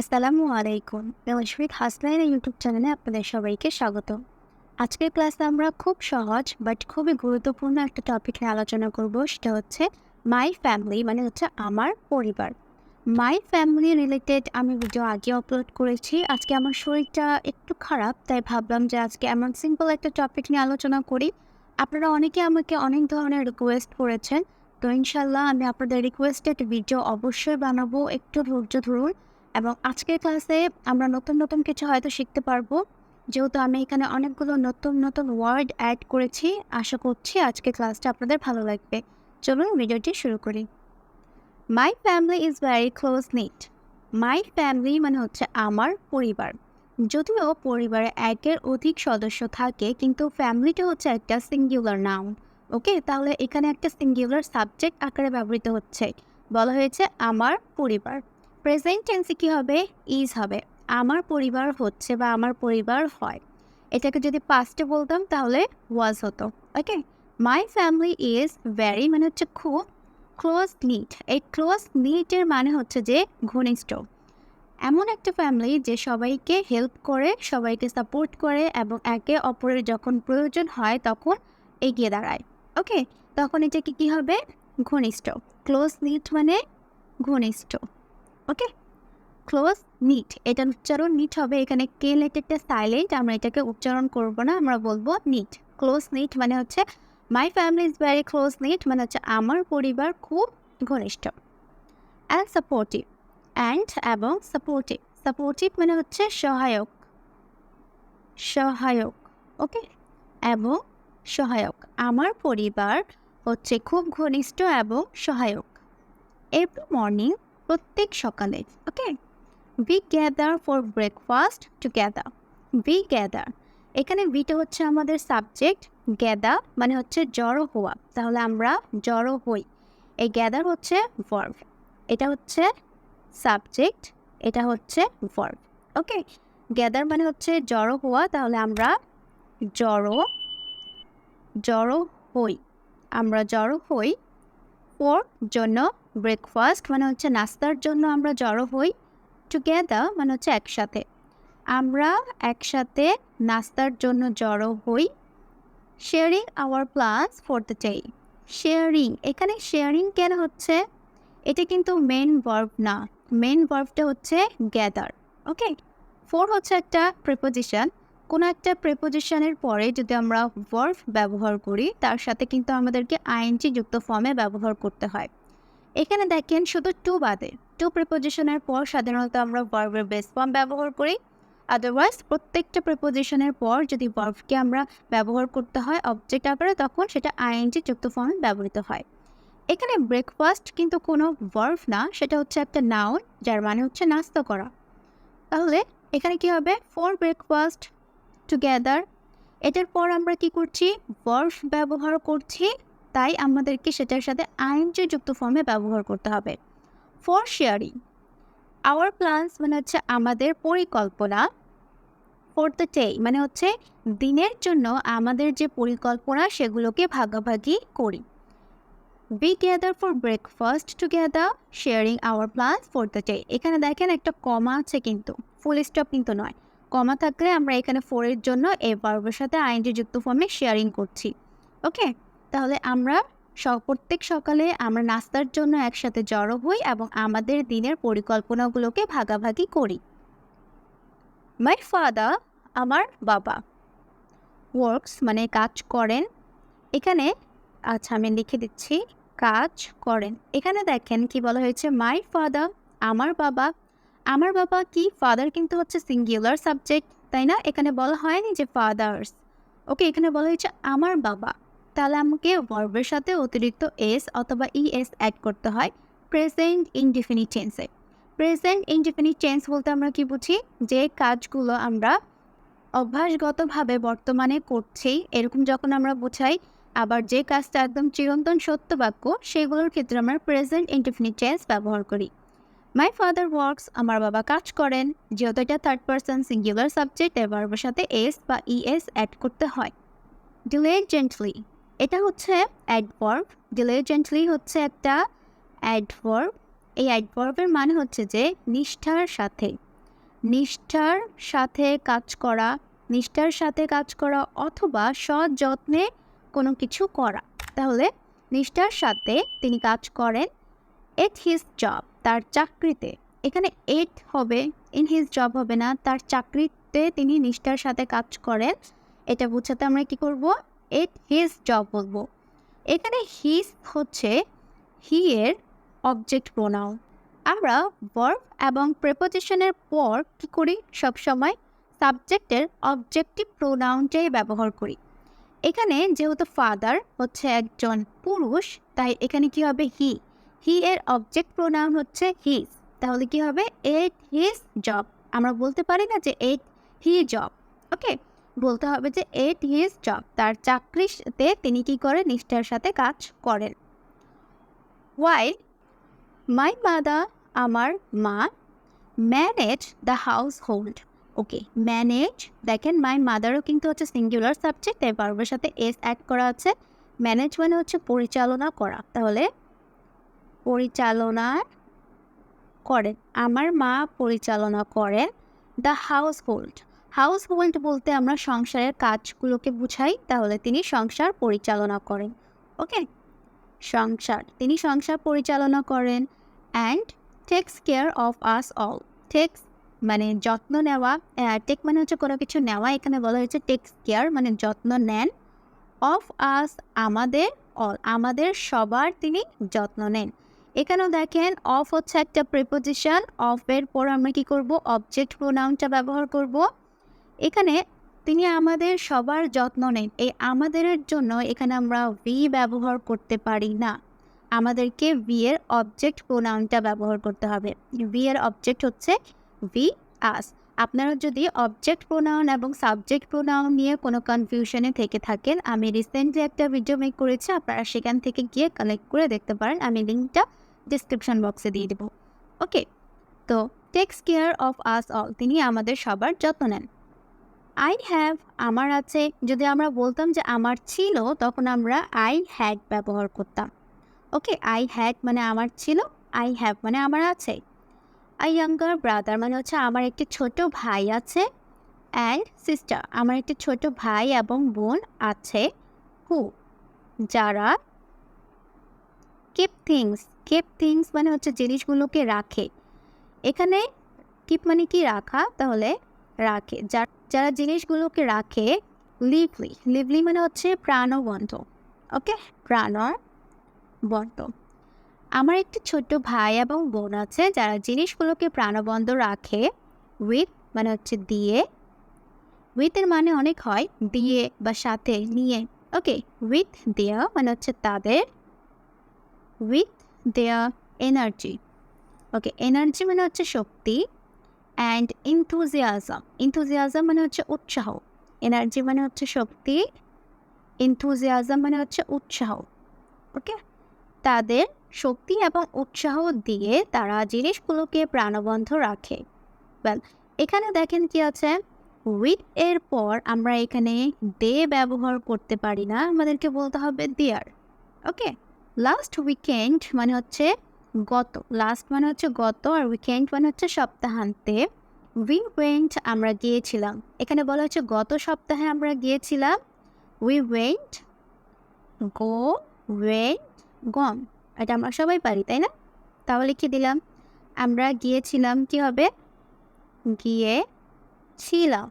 আসসালামু আলাইকুম। রশমিক হাসনাইন ইউটিউব চ্যানেলে আপনাদের সবাইকে স্বাগত। আজকের ক্লাসে আমরা খুব সহজ বাট খুবই গুরুত্বপূর্ণ একটা টপিক নিয়ে আলোচনা করব, সেটা হচ্ছে মাই ফ্যামিলি মানে হচ্ছে আমার পরিবার। মাই ফ্যামিলি রিলেটেড আমি ভিডিও আগে আপলোড করেছি, আজকে আমার শরীরটা একটু খারাপ, তাই ভাবলাম যে আজকে এমন সিম্পল একটা টপিক নিয়ে আলোচনা করি। আপনারা অনেকে আমাকে অনেক ধরনের রিকোয়েস্ট করেছেন, তো ইনশাল্লাহ আমি আপনাদের রিকোয়েস্টেড ভিডিও অবশ্যই বানাবো, একটু ধৈর্য ধরুন। এবং আজকের ক্লাসে আমরা নতুন নতুন কিছু হয়তো শিখতে পারব। যেহেতু আমি এখানে অনেকগুলো নতুন নতুন ওয়ার্ড অ্যাড করেছি, আশা করছি আজকের ক্লাসটা আপনাদের ভালো লাগবে। চলুন ভিডিওটি শুরু করি। My family is very close knit my family মানে হচ্ছে আমার পরিবার। যদিও পরিবারে একের অধিক সদস্য থাকে, কিন্তু ফ্যামিলিটা হচ্ছে একটা সিঙ্গুলার নাউন ওকে? তাহলে এখানে একটা সিঙ্গুলার সাবজেক্ট আকারে ব্যবহৃত হচ্ছে। বলা হয়েছে আমার পরিবার। প্রেজেন্ট টেন্সে কী হবে? ইজ হবে। আমার পরিবার হচ্ছে বা আমার পরিবার হয়। এটাকে যদি পাস্টে বলতাম তাহলে ওয়াজ হতো। Okay my family is very মানে হচ্ছে খুব ক্লোজ নিট এই ক্লোজ নিটের মানে হচ্ছে যে ঘনিষ্ঠ। এমন একটা ফ্যামিলি যে সবাইকে হেল্প করে, সবাইকে সাপোর্ট করে এবং একে অপরের যখন প্রয়োজন হয় তখন এগিয়ে দাঁড়ায়। ওকে তখন এটাকে কী হবে? ঘনিষ্ঠ। ক্লোজ নিট মানে ঘনিষ্ঠ। ওকে ক্লোজ নিট এটার উচ্চারণ নিট হবে। এখানে কে লেটেরটা সাইলেন্ট আমরা এটাকে উচ্চারণ করব না, আমরা বলব নিট ক্লোজ নিট মানে হচ্ছে my family is very close knit মানে হচ্ছে, আমার পরিবার খুব ঘনিষ্ঠ অ্যান্ড সাপোর্টিভ অ্যান্ড এবং সাপোর্টিভ সাপোর্টিভ মানে হচ্ছে, সহায়ক। সহায়ক। ওকে এবং সহায়ক। আমার পরিবার হচ্ছে, খুব ঘনিষ্ঠ এবং সহায়ক। এভরি মর্নিং প্রত্যেক সকালে okay we gather for breakfast together we gather এখানে বিটা হচ্ছে আমাদের সাবজেক্ট গ্যাদা মানে হচ্ছে জড়ো হওয়া। তাহলে আমরা জড়ো হই। এই গ্যাদার হচ্ছে ভার্ব এটা হচ্ছে সাবজেক্ট এটা হচ্ছে ভার্ব ওকে গ্যাদার মানে হচ্ছে জড়ো হওয়া, তাহলে আমরা জড়ো জড়ো হই। আমরা জড়ো হই ফোর জন্য ব্রেকফাস্ট মানে হচ্ছে নাস্তার জন্য আমরা জড়ো হই টুগেদার মানে হচ্ছে একসাথে। আমরা একসাথে নাস্তার জন্য জড়ো হই sharing hour plus for the day sharing এখানে শেয়ারিং কেন হচ্ছে? এটা কিন্তু মেন ভার্ব না। মেন ভার্বটা হচ্ছে গ্যাদার ওকে ফোর হচ্ছে একটা প্রিপোজিশন কোনো একটা প্রিপোজিশনের পরে যদি আমরা ভার্ভ ব্যবহার করি, তার সাথে কিন্তু আমাদেরকে আইএনজি যুক্ত ফর্মে ব্যবহার করতে হয়। এখানে দেখেন শুধু টু বাদে। টু প্রিপোজিশনের পর সাধারণত আমরা ভার্ভের বেস ফর্ম ব্যবহার করি। আদারওয়াইজ প্রত্যেকটা প্রিপোজিশনের পর যদি ভার্ভকে আমরা ব্যবহার করতে হয় অবজেক্ট আকারে, তখন সেটা আইএনজি যুক্ত ফর্মে ব্যবহৃত হয়। এখানে ব্রেকফাস্ট কিন্তু কোনো ভার্ভ না, সেটা হচ্ছে একটা নাউন যার মানে হচ্ছে নাস্তা করা। তাহলে এখানে কি হবে? ফর ব্রেকফাস্ট টুগেদার এটার পর আমরা কি করছি? ভার্ভ ব্যবহার করছি। তাই আমাদেরকে সেটার সাথে আইনজি যুক্ত ফর্মে ব্যবহার করতে হবে। ফর শেয়ারিং আওয়ার প্ল্যান্স মানে হচ্ছে আমাদের পরিকল্পনা ফর দ্য ডে মানে হচ্ছে দিনের জন্য আমাদের যে পরিকল্পনা সেগুলোকে ভাগাভাগি করি। We gather for breakfast together sharing our plans for the day এখানে দেখেন একটা কমা আছে কিন্তু ফুল স্টপ কিন্তু নয়। কমা থাকলে আমরা এখানে ফোরের জন্য এই ভার্বের সাথে আইনজি যুক্ত ফর্মে শেয়ারিং করছি। ওকে তাহলে আমরা প্রত্যেক সকালে আমরা নাস্তার জন্য একসাথে জড়ো হই এবং আমাদের দিনের পরিকল্পনাগুলোকে ভাগাভাগি করি। মাই ফাদার আমার বাবা ওয়ার্কস মানে কাজ করেন। এখানে আচ্ছা আমি লিখে দিচ্ছি, কাজ করেন। এখানে দেখেন কি বলা হয়েছে মাই ফাদার আমার বাবা। আমার বাবা কি? ফাদার কিন্তু হচ্ছে সিঙ্গুলার সাবজেক্ট তাই না? এখানে বলা হয়নি যে ফাদার্স ওকে এখানে বলা হয়েছে, আমার বাবা। তাহলে আমাকে ভার্বের সাথে অতিরিক্ত এস অথবা ই এস অ্যাড করতে হয় প্রেজেন্ট ইনডিফিনিট টেন্সে প্রেজেন্ট ইনডিফিনিট টেন্স বলতে আমরা কি বুঝি? যে কাজগুলো আমরা অভ্যাসগতভাবে বর্তমানে করছি, এরকম যখন আমরা বোঝাই, আবার যে কাজটা একদম চিরন্তন সত্য বাক্য, সেগুলোর ক্ষেত্রে আমরা প্রেজেন্ট ইনডিফিনিট টেন্স ব্যবহার করি। মাই ফাদার ওয়ার্কস আমার বাবা কাজ করেন, যেহেতু এটা থার্ড পার্সন সিঙ্গুলার সাবজেক্ট ভার্বের সাথে এস বা ই এস অ্যাড করতে হয়। ডিলেজেন্টলি এটা হচ্ছে অ্যাডভার্ব ডিলিজেন্টলি হচ্ছে একটা অ্যাডভার্ব এই অ্যাডভার্বের মানে হচ্ছে যে নিষ্ঠার সাথে। নিষ্ঠার সাথে কাজ করা, নিষ্ঠার সাথে কাজ করা অথবা সৎ যত্নে কোনো কিছু করা। তাহলে নিষ্ঠার সাথে তিনি কাজ করেন এট হিজ জব তার চাকরিতে। এখানে এট হবে ইন হিজ জব হবে না, তার চাকরিতে তিনি নিষ্ঠার সাথে কাজ করেন। এটা বোঝাতে আমরা কি করব? এট হিজ জব বলব। এখানে হিজ হচ্ছে হি এর অবজেক্ট প্রোনাউন আমরা ভার্ব এবং প্রেপোজিশনের পর কী করি? সবসময় সাবজেক্টের অবজেক্টিভ প্রোনাউনটাই ব্যবহার করি। এখানে যেহেতু ফাদার হচ্ছে একজন পুরুষ, তাই এখানে কি হবে হি হি এর অবজেক্ট প্রোনাউন হচ্ছে হিজ তাহলে কি হবে? এট হিজ জব আমরা বলতে পারি না যে এট হি জব ওকে বলতে হবে যে এট হিজ জব, তার চাকরিতে তিনি কি করে নিষ্ঠার সাথে কাজ করেন। ওয়াইল মাই মাদা আমার মা manage the household okay manage দেখেন মাই মাদারও কিন্তু হচ্ছে সিঙ্গুলার সাবজেক্ট তাই ভার্বের সাথে এস অ্যাড করা আছে। ম্যানেজ মানে হচ্ছে পরিচালনা করা, তাহলে পরিচালনা করেন। আমার মা পরিচালনা করেন the household household বলতে আমরা সংসারের কাজগুলোকে বুঝাই, তাহলে তিনি সংসার পরিচালনা করেন, ওকে? সংসার, তিনি সংসার পরিচালনা করেন and takes care of us all takes মানে যত্ন নেওয়া টেক মানে হচ্ছে কোনো কিছু নেওয়া, এখানে বলা হয়েছে টেক্স কেয়ার মানে যত্ন নেন অফ আস আমাদের অল আমাদের সবার তিনি যত্ন নেন। এখানেও দেখেন অফ হচ্ছে একটা প্রিপোজিশন অফের পর আমরা কি করব অবজেক্ট প্রোনাউনটা ব্যবহার করব এখানে তিনি আমাদের সবার যত্ন নেন। এই আমাদের জন্য এখানে আমরা ভি ব্যবহার করতে পারি না। আমাদেরকে ভি এর অবজেক্ট প্রোনাউনটা ব্যবহার করতে হবে। ভি এর অবজেক্ট হচ্ছে ভি আস আপনারা যদি অবজেক্ট প্রোনাউন এবং সাবজেক্ট প্রোনাউন নিয়ে কোনো কনফিউশনে থেকে থাকেন, আমি রিসেন্টলি একটা ভিডিও মেক করেছি, আপনারা সেখান থেকে গিয়ে কালেক্ট করে দেখতে পারেন। আমি লিঙ্কটা ডিসক্রিপশন বক্সে দিয়ে দেবো। ওকে তো takes care of us all তিনি আমাদের সবার যত্ন নেন। আই হ্যাভ আমার আছে। যদি আমরা বলতাম যে আমার ছিল, তখন আমরা আই হ্যাড ব্যবহার করতাম। ওকে আই হ্যাড মানে আমার ছিল আই হ্যাভ মানে আমার আছে। আই ইয়াঙ্গার ব্রাদার মানে হচ্ছে আমার একটি ছোট ভাই আছে অ্যান্ড সিস্টার আমার একটি ছোট ভাই এবং বোন আছে হু যারা কিপ থিংস কিপ থিংস মানে হচ্ছে জিনিসগুলোকে রাখে। এখানে কিপ মানে কি রাখা? তাহলে রাখে। যারা জিনিসগুলোকে রাখে লিভলি লিভলি মানে হচ্ছে প্রাণবন্ত, ওকে? প্রাণবন্ত। আমার একটি ছোট্ট ভাই এবং বোন আছে, যারা জিনিসগুলোকে প্রাণবন্ধ রাখে। উইথ মানে হচ্ছে দিয়ে। উইথের মানে অনেক হয়, দিয়ে বা সাথে নিয়ে, ওকে? উইথ দেয়া মানে হচ্ছে তাদের। উইথ দেয়া এনার্জি ওকে? এনার্জি মানে হচ্ছে শক্তি। অ্যান্ড ইনথুজিয়াজম ইনথুজিয়াজম মানে হচ্ছে উৎসাহ। এনার্জি মানে হচ্ছে শক্তি। ইনথুজিয়াজম মানে হচ্ছে উৎসাহ। ওকে তাদের শক্তি এবং উৎসাহ দিয়ে তারা জিনিসগুলোকে প্রাণবন্ধ রাখে। ওয়েল এখানে দেখেন কি আছে? উইথ এর পর আমরা এখানে দে ব্যবহার করতে পারি না। আমাদেরকে বলতে হবে দেয়ার ওকে লাস্ট উইকেন্ড মানে হচ্ছে গত লাস্ট মানে হচ্ছে গত আর উইকেন্ড মানে হচ্ছে সপ্তাহান্তে। উই ওয়েন্ট আমরা গিয়েছিলাম। এখানে বলা হচ্ছে গত সপ্তাহে আমরা গিয়েছিলাম। উই ওয়েন্ট গো ওয়েন্ট গম এটা আমরা সবাই পারি, তাই না? তাহলে কি দিলাম? আমরা গিয়েছিলাম কি হবে? গিয়ে ছিলাম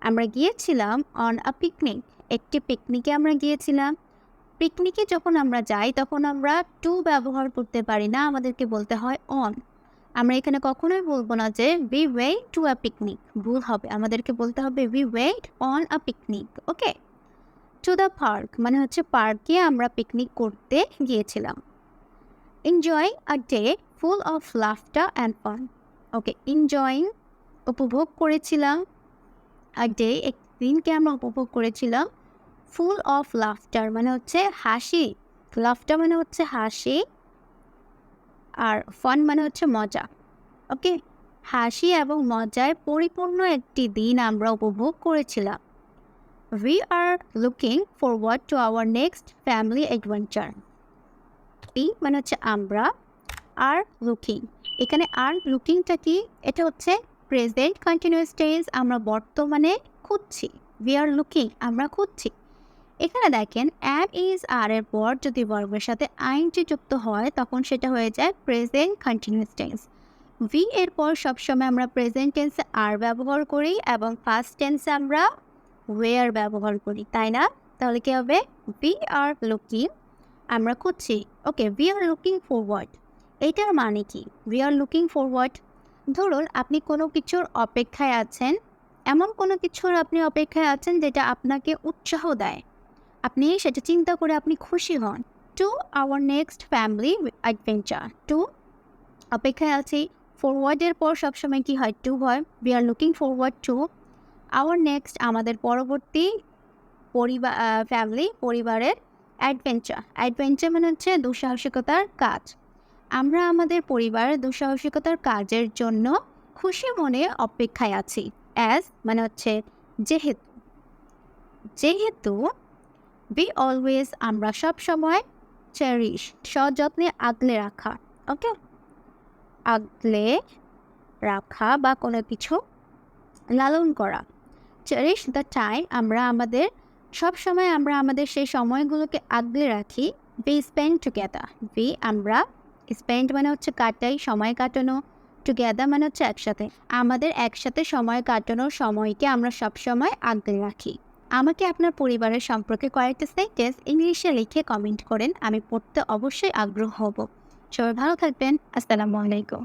আমরা গিয়েছিলাম অন আ পিকনিক একটি পিকনিকে আমরা গিয়েছিলাম। পিকনিকে যখন আমরা যাই, তখন আমরা টু ব্যবহার করতে পারি না, আমাদেরকে বলতে হয় অন আমরা এখানে কখনোই বলব না যে we went to a picnic ভুল হবে, আমাদেরকে বলতে হবে we went on a picnic okay to the park মানে হচ্ছে পার্কে আমরা পিকনিক করতে গিয়েছিলাম। Enjoying a day full of laughter and fun okay enjoying উপভোগ করেছিলাম। আ ডে একদিনকে আমরা উপভোগ করেছিলাম। ফুল অফ লাফটার মানে হচ্ছে হাসি। লাফটার মানে হচ্ছে হাসি আর ফান মানে হচ্ছে মজা। ওকে হাসি এবং মজায় পরিপূর্ণ একটি দিন আমরা উপভোগ করেছিলাম। We are looking forward to our next family adventure P মানে হচ্ছে আমরা আর লুকিং এখানে আর লুকিংটা কি? এটা হচ্ছে প্রেজেন্ট কন্টিনিউয়াস টেন্স আমরা বর্তমানে খুঁজছি। উই আর লুকিং আমরা খুঁজছি। এখানে দেখেন অ্যাম ইজ আর এর পর যদি বর্গের সাথে আইনটি যুক্ত হয়, তখন সেটা হয়ে যায় প্রেজেন্ট কন্টিনিউস টেন্স ভি এর পর সবসময় আমরা প্রেজেন্ট টেন্সে আর ব্যবহার করি এবং ফার্স্ট টেন্সে আমরা ওয়েয়ার ব্যবহার করি, তাই না? তাহলে কী হবে? উই আর লুকিং আমরা খুঁজছি। Okay we are looking forward এটার মানে কি? উই আর লুকিং ফরওয়ার্ড ধরুন, আপনি কোনো কিছুর অপেক্ষায় আছেন, এমন কোনো কিছুর আপনি অপেক্ষায় আছেন যেটা আপনাকে উৎসাহ দেয়। আপনি সেটা চিন্তা করে আপনি খুশি হন। To our next family adventure to অপেক্ষায় আছি। ফরওয়ার্ডের পর সবসময় কি হয়? টু হয়। We are looking forward to our next আমাদের পরবর্তী পরিবার ফ্যামিলি পরিবারের অ্যাডভেঞ্চার অ্যাডভেঞ্চার মানে হচ্ছে দুঃসাহসিকতার কাজ। আমরা আমাদের পরিবারের দুঃসাহসিকতার কাজের জন্য খুশি মনে অপেক্ষায় আছি। অ্যাজ মানে হচ্ছে যেহেতু। যেহেতু বি অলওয়েজ আমরা সব সময় চেরিশ সযত্নে আগলে রাখা ওকে আগলে রাখা বা কোনো কিছু লালন করা। চেরিশ দ্য টাইম আমরা আমাদের, সব সময় আমরা আমাদের সেই সময়গুলোকে আগলে রাখি বি স্পেন্ড টুগেদার বি আমরা স্পেন্ড মানে হচ্ছে কাটাই, সময় কাটানো টুগেদার মানে হচ্ছে একসাথে, আমাদের একসাথে সময় কাটানোর সময়কে আমরা সব সময় আগলে রাখি। আমাকে আপনার পরিবারের সম্পর্কে কয়েকটা সেন্টেন্স ইংলিশে লিখে কমেন্ট করেন, আমি পড়তে অবশ্যই আগ্রহ হব। সবাই ভালো থাকবেন, আসসালামু আলাইকুম।